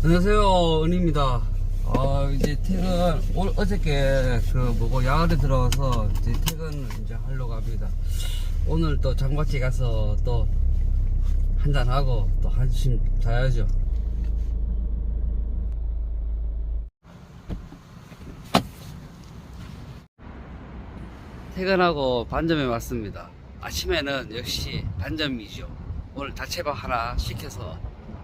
안녕하세요 은입니다. 아 이제 퇴근 올 어저께 그 뭐고 야간에 들어와서 이제 퇴근을 이제 하려고 합니다. 오늘 또 장바지 가서 또 한잔하고 또 한숨 자야죠. 퇴근하고 반점에 왔습니다. 아침에는 역시 반점이죠. 오늘 다채밥 하나 시켜서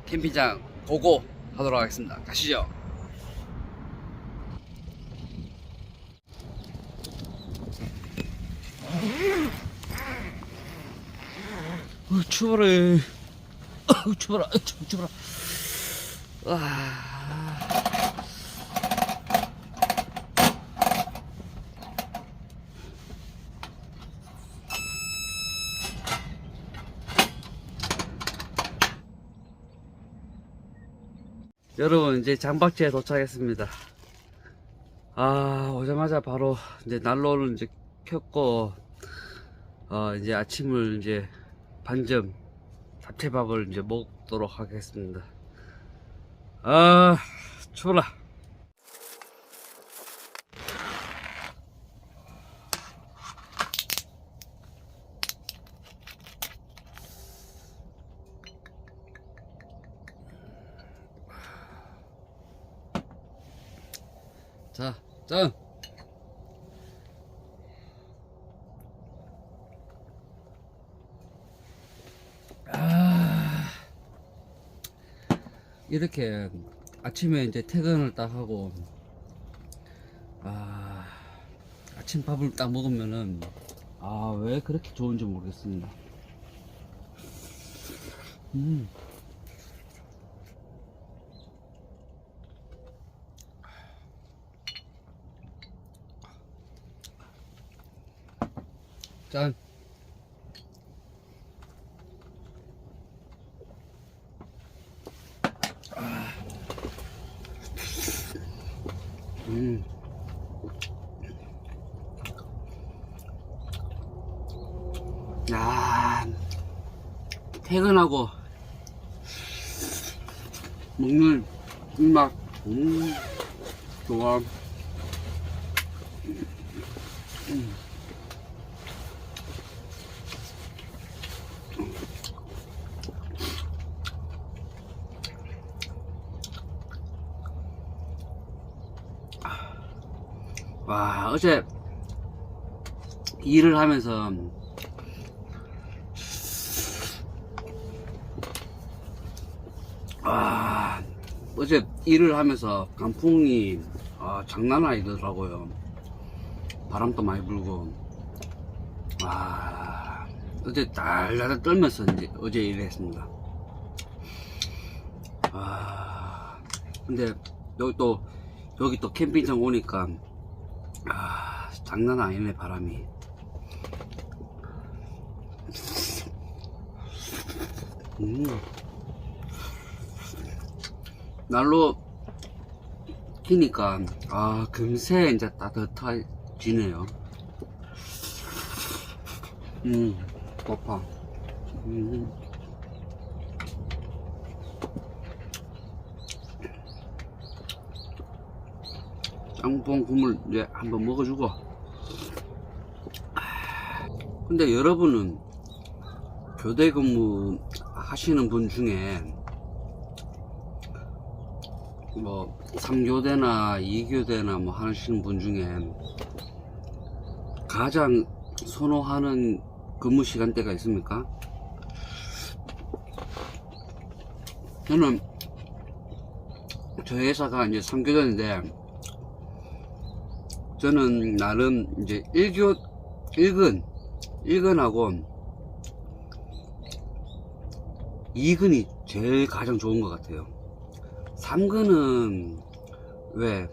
캠핑장 고고 하도록 하겠습니다. 가시죠. 어, 추워라. 어. 어, 추, 추워 여러분 이제 장박지에 도착했습니다. 아 오자마자 바로 이제 난로를 이제 켰고 어 이제 아침을 이제 반점 잡채밥을 이제 먹도록 하겠습니다. 아 추워라. 자, 짠. 아, 이렇게 아침에 이제 퇴근을 딱 하고, 아, 아침 밥을 딱 먹으면은, 아, 왜 그렇게 좋은지 모르겠습니다. 음. 짠. 음. 야, 퇴근하고 먹는 꿀맛, 음, 좋아. 와 어제 일을 하면서 와 어제 일을 하면서 강풍이 아, 장난 아니더라고요. 바람도 많이 불고. 와 어제 달달달 떨면서 이제 어제 일을 했습니다. 아 근데 여기 또 여기 또 캠핑장 오니까 아, 장난 아니네, 바람이. 음. 날로 키니까, 아, 금세 이제 따뜻해지네요. 음, 고파. 음. 짬뽕 국물 이제 한번 먹어주고 근데 여러분은 교대 근무 하시는 분 중에 뭐 3교대나 2교대나 뭐 하시는 분 중에 가장 선호하는 근무 시간대가 있습니까? 저는 저희 회사가 이제 3교대인데 저는 나름 이제 1교 1근 1근하고 2근이 제일 가장 좋은 것 같아요 3근은 왜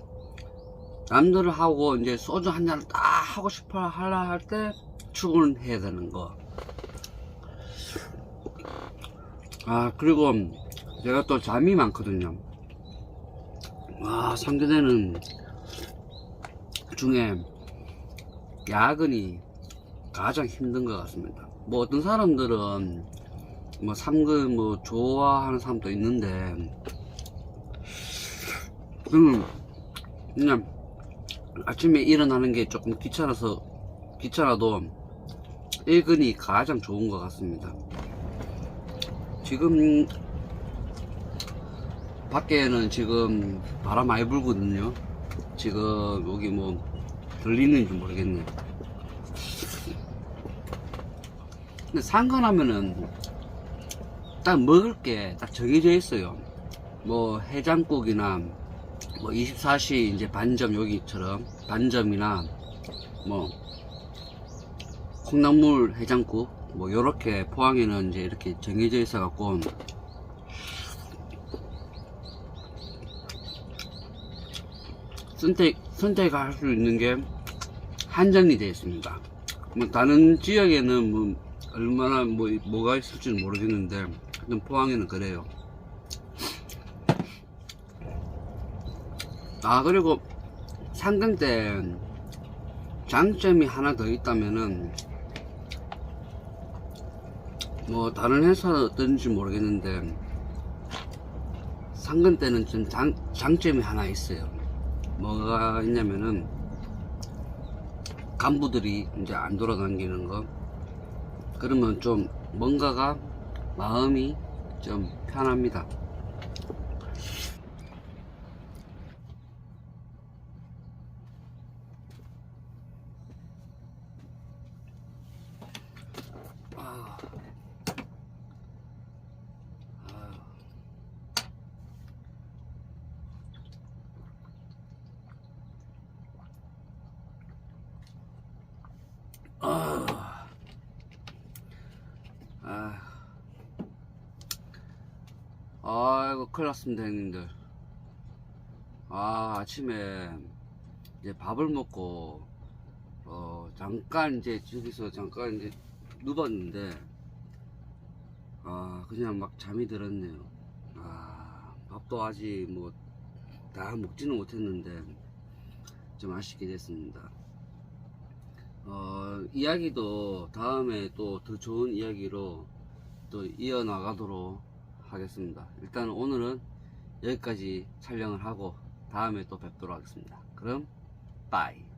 남들을 하고 이제 소주 한 잔을 딱 하고 싶어 하려 할 때 출근해야 되는 거. 아 그리고 제가 또 잠이 많거든요. 와 상대되는 중에 야근이 가장 힘든 것 같습니다. 뭐 어떤 사람들은 뭐 3근 뭐 좋아하는 사람도 있는데 저는 그냥 아침에 일어나는 게 조금 귀찮아서 귀찮아도 일근이 가장 좋은 것 같습니다. 지금 밖에는 지금 바람 많이 불거든요. 지금 여기 뭐 들리는지 모르겠네. 근데 상관하면은 딱 먹을 게 딱 정해져 있어요. 뭐 해장국이나 뭐 24시 이제 반점 여기처럼 반점이나 뭐 콩나물 해장국 뭐 요렇게 포항에는 이제 이렇게 정해져 있어 갖고 선택 선택할 수 있는 게 한정이 되어 있습니다. 뭐 다른 지역에는 뭐 얼마나 뭐 뭐가 있을지는 모르겠는데 하여튼 포항에는 그래요. 아 그리고 상근 때 장점이 하나 더 있다면은 뭐 다른 회사 어떤지 모르겠는데 상근 때는 좀 장, 장점이 하나 있어요 뭐가 있냐면은 간부들이 이제 안 돌아다니는 거. 그러면 좀 뭔가가 마음이 좀 편합니다 아. 아유. 아. 아. 아이고, 큰일 났습니다, 형님들. 아, 아침에 이제 밥을 먹고, 어, 잠깐 이제 저기서 잠깐 이제 누웠는데, 아, 그냥 막 잠이 들었네요. 아, 밥도 아직 뭐, 다 먹지는 못했는데, 좀 아쉽게 됐습니다. 어, 이야기도 다음에 또 더 좋은 이야기로 또 이어나가도록 하겠습니다. 일단 오늘은 여기까지 촬영을 하고 다음에 또 뵙도록 하겠습니다. 그럼, 빠이.